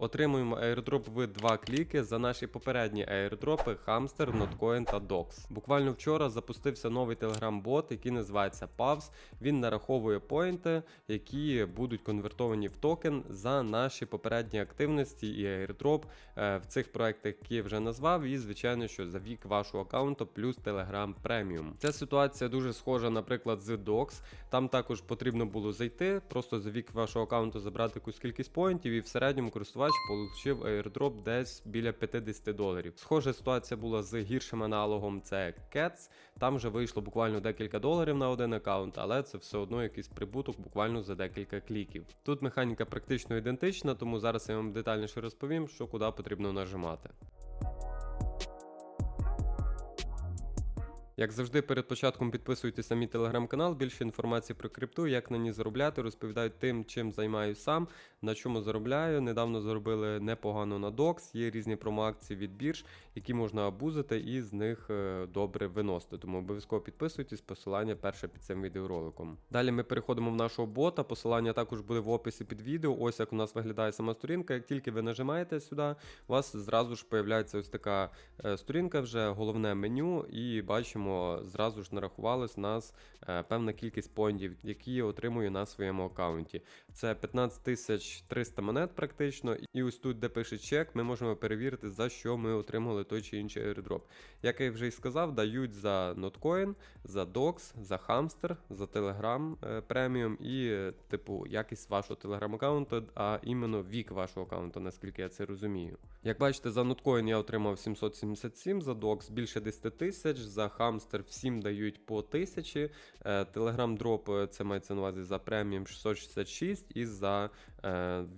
Отримуємо airdrop в два кліки за наші попередні airdropи Hamster, Notcoin та Dox. Буквально вчора запустився новий телеграм-бот, який називається Pavs. Він нараховує поінти, які будуть конвертовані в токен за наші попередні активності і airdrop е, в цих проектах, які я вже назвав, і звичайно, що за вік вашого аккаунту плюс Telegram Premium. Ця ситуація дуже схожа, наприклад, з Dox. Там також потрібно було зайти, просто за вік вашого аккаунту забрати якусь кількість поінтів, і в середньому користувач отримав airdrop десь біля 50 доларів. Схожа ситуація була з гіршим аналогом, це Cats. Там вже вийшло буквально декілька доларів на один аккаунт, але це все одно якийсь прибуток буквально за декілька кліків. Тут механіка практично ідентична, тому зараз я вам детальніше розповім, що куди потрібно нажимати. Як завжди, перед початком підписуйтесь на мій телеграм-канал. Більше інформації про крипту, як на ній заробляти. Розповідаю тим, чим займаюся сам, на чому заробляю. Недавно заробили непогано на DOX, Є різні промоакції від бірж, які можна абузити і з них е, добре виносити. Тому обов'язково підписуйтесь, посилання перше під цим відеороликом. Далі ми переходимо в нашого бота. Посилання також буде в описі під відео. Ось як у нас виглядає сама сторінка. Як тільки ви нажимаєте сюди, у вас зразу ж появляється ось така е, сторінка, вже головне меню, і бачимо зразу ж нарахувалось нас е, певна кількість поінтів, які я отримую на своєму аккаунті. Це 15 300 монет практично. І ось тут, де пише чек, ми можемо перевірити, за що ми отримали той чи інший airdrop. Як я вже і сказав, дають за Notcoin, за Dox, за Hamster, за Telegram е, преміум і, е, типу, якість вашого Telegram аккаунту, а іменно вік вашого аккаунту, наскільки я це розумію. Як бачите, за Notcoin я отримав 777, за Dox більше 10 тисяч, за Hamster всім дають по 1000. Telegram Drop це мається на увазі за преміум 666 і за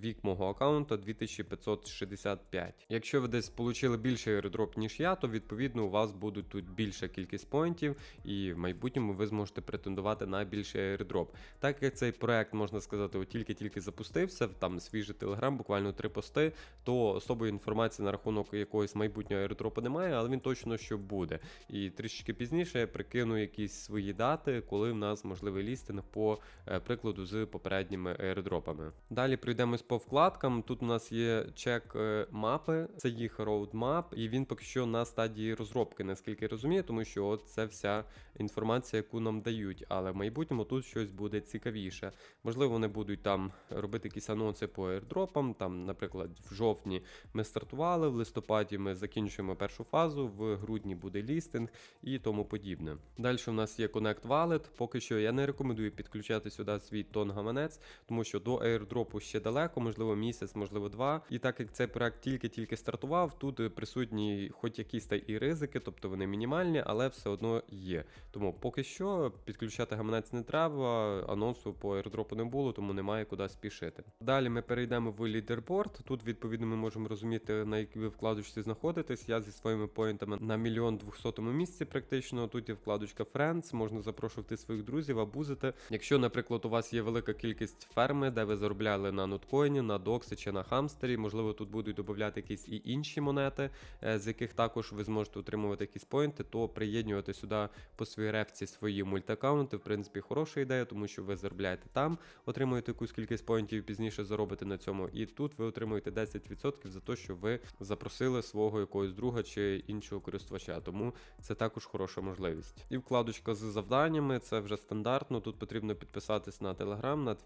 вік мого аккаунту 2565. Якщо ви десь отримали більше airdrop, ніж я, то відповідно у вас будуть тут більша кількість поінтів, і в майбутньому ви зможете претендувати на більший airdrop. Так як цей проект, можна сказати, тільки-тільки запустився, там свіжий телеграм, буквально три пости, то особої інформації на рахунок якогось майбутнього airdropу немає, але він точно що буде. І трішки пізніше я прикину якісь свої дати, коли в нас можливий лістинг по е, прикладу з попередніми airdropами. Далі пройдемось по вкладкам. Тут у нас є чек е, мапи, це їх roadmap, і він поки що на стадії розробки, наскільки я розумію, тому що от це вся інформація, яку нам дають. Але в майбутньому тут щось буде цікавіше. Можливо, вони будуть там робити якісь анонси по airdropам. Там, наприклад, в жовтні ми стартували, в листопаді ми закінчуємо першу фазу, в грудні буде лістинг і тому подібне. Далі в нас є Connect Wallet. Поки що я не рекомендую підключати сюди свій тон гаманець, тому що до airdropу ще далеко, можливо, місяць, можливо, два. І так як цей проект тільки-тільки стартував, тут присутні хоч якісь та і ризики, тобто вони мінімальні, але все одно є. Тому поки що підключати гаманець не треба, анонсу по airdropу не було, тому немає куди спішити. Далі ми перейдемо в лідерборд. Тут, відповідно, ми можемо розуміти, на якій ви вкладочці знаходитесь. Я зі своїми поінтами на мільйон двохсотому місці практично. Тут є вкладочка Friends, можна запрошувати своїх друзів, абузити. Якщо, наприклад, у вас є велика кількість ферми, де ви заробляли на ноткоїні, на доксі чи на хамстері, можливо, тут будуть додати якісь і інші монети, е, з яких також ви зможете отримувати якісь поінти, то приєднювати сюди по своїй рефці свої мультакаунти, в принципі, хороша ідея, тому що ви заробляєте там, отримуєте якусь кількість поінтів пізніше заробите на цьому. І тут ви отримуєте 10% за те, що ви запросили свого якогось друга чи іншого користувача. Тому це також хороша можливість. І вкладочка з завданнями це вже стандартно. Тут потрібно підписатись на Telegram, на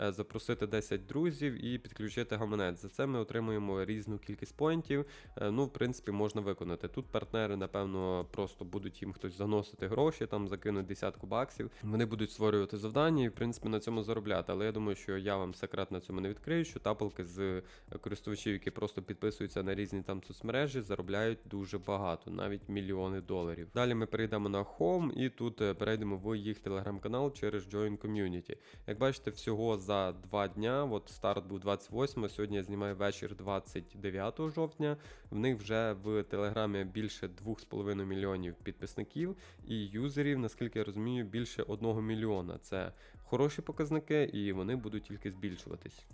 е, запросити 10 друзів і підключити гаманець. За це ми отримуємо різну кількість поінтів. Е, Ну, в принципі, можна виконати. Тут партнери, напевно, просто будуть їм хтось заносити гроші, там закинуть десятку баксів. Вони будуть створювати завдання і, в принципі, на цьому заробляти. Але я думаю, що я вам секрет на цьому не відкрию, що тапалки з користувачів, які просто підписуються на різні там соцмережі, заробляють дуже багато, навіть мільйони доларів. Далі ми перейдемо на Home і тут е, перейдемо в їх телеграм-канал через Join Community. Як бачите, всього за два дня, от старт був 28, сьогодні я знімаю вечір 29 жовтня. В них вже в телеграмі більше 2,5 мільйонів підписників і юзерів, наскільки я розумію, більше 1 мільйона. Це хороші показники, і вони будуть тільки збільшуватись.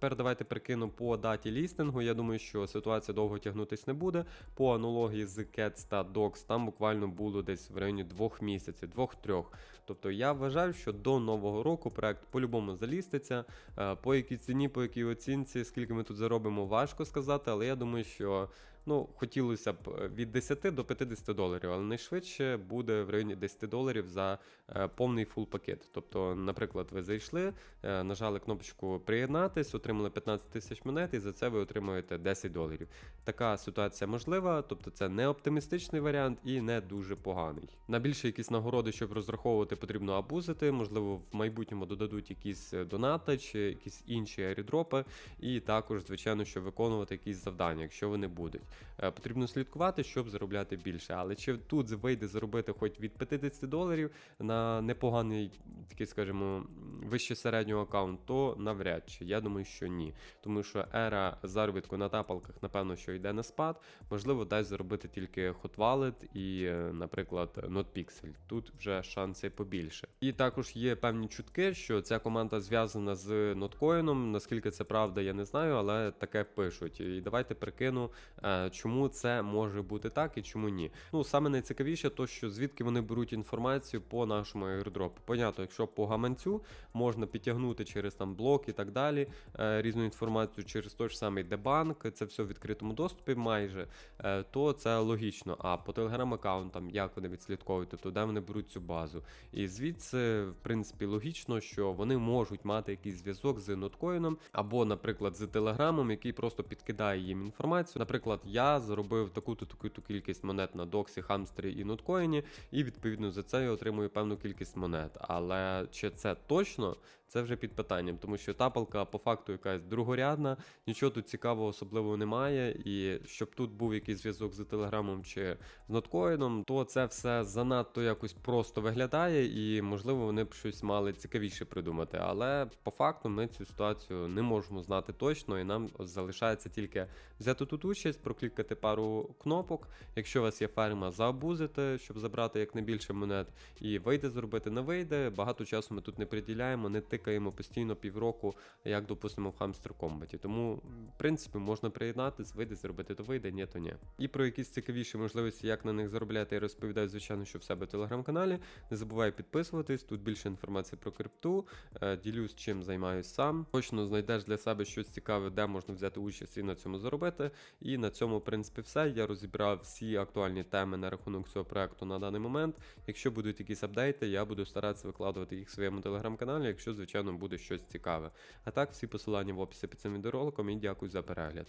Тепер давайте прикину по даті лістингу. Я думаю, що ситуація довго тягнутись не буде. По аналогії з Cats та Docs, там буквально було десь в районі двох місяців, двох-трьох. Тобто я вважаю, що до нового року проект по-любому заліститься. Е, По якій ціні, по якій оцінці, скільки ми тут заробимо, важко сказати, але я думаю, що ну, хотілося б е, від 10 до 50 доларів, але найшвидше буде в районі 10 доларів за е, повний фул пакет. Тобто, наприклад, ви зайшли, е, нажали кнопочку приєднатись, отримали 15 тисяч монет, і за це ви отримуєте 10 доларів. Така ситуація можлива, тобто це не оптимістичний варіант і не дуже поганий. На більше якісь нагороди, щоб розраховувати, потрібно абузити. Можливо, в майбутньому додадуть якісь донати чи якісь інші аірдропи, і також, звичайно, що виконувати якісь завдання, якщо вони будуть. Е, Потрібно слідкувати, щоб заробляти більше. Але чи тут вийде заробити хоч від 50 доларів на непоганий, такий, скажімо, вище середнього аккаунт, то навряд чи. Я думаю, що ні. Тому що ера заробітку на тапалках, напевно, що йде на спад. Можливо, дасть заробити тільки Hot Wallet і, е, наприклад, NotPixel. Тут вже шанси побільше. І також є певні чутки, що ця команда зв'язана з ноткоїном. Наскільки це правда, я не знаю, але таке пишуть. І давайте прикину, е, чому це може бути так і чому ні. Ну, саме найцікавіше, то що звідки вони беруть інформацію по нашому airdropу. Понятно, якщо по гаманцю можна підтягнути через там блок і так далі, е, різну інформацію через той ж самий дебанк, це все в відкритому доступі майже, е, то це логічно. А по телеграм-аккаунтам, як вони відслідковують, тобто де вони беруть цю базу. І звідси, в принципі, логічно, що вони можуть мати якийсь зв'язок з ноткоїном, або, наприклад, з телеграмом, який просто підкидає їм інформацію. Наприклад, я зробив таку-то таку-то кількість монет на доксі, хамстері і ноткоїні, і відповідно за це я отримую певну кількість монет. Але чи це точно? Це вже під питанням, тому що тапалка по факту якась другорядна, нічого тут цікавого особливого немає. І щоб тут був якийсь зв'язок з телеграмом чи з ноткоїном, то це все занадто якось просто виглядає, і можливо вони б щось мали цікавіше придумати. Але по факту ми цю ситуацію не можемо знати точно, і нам залишається тільки взяти тут участь, проклікати пару кнопок. Якщо у вас є ферма, заабузити, щоб забрати якнайбільше монет, і вийде зробити, не вийде. Багато часу ми тут не приділяємо, не тикаємо постійно півроку, як допустимо в Hamster Combat. Тому, в принципі, можна приєднатись, вийде зробити, то вийде, ні, то ні. І про якісь цікавіші можливості, як на них заробляти, я розповідаю, звичайно, що в себе в телеграм-каналі. Не забувай підписуватись, тут більше інформації про крипту, е, ділюсь чим займаюсь сам. Точно знайдеш для себе щось цікаве, де можна взяти участь і на цьому заробити. І на цьому, в принципі, все. Я розібрав всі актуальні теми на рахунок цього проекту на даний момент. Якщо будуть якісь апдейти, я буду старатися викладувати їх в своєму телеграм-каналі, якщо, звичайно, буде щось цікаве. А так, всі посилання в описі під цим відеороликом і дякую за перегляд.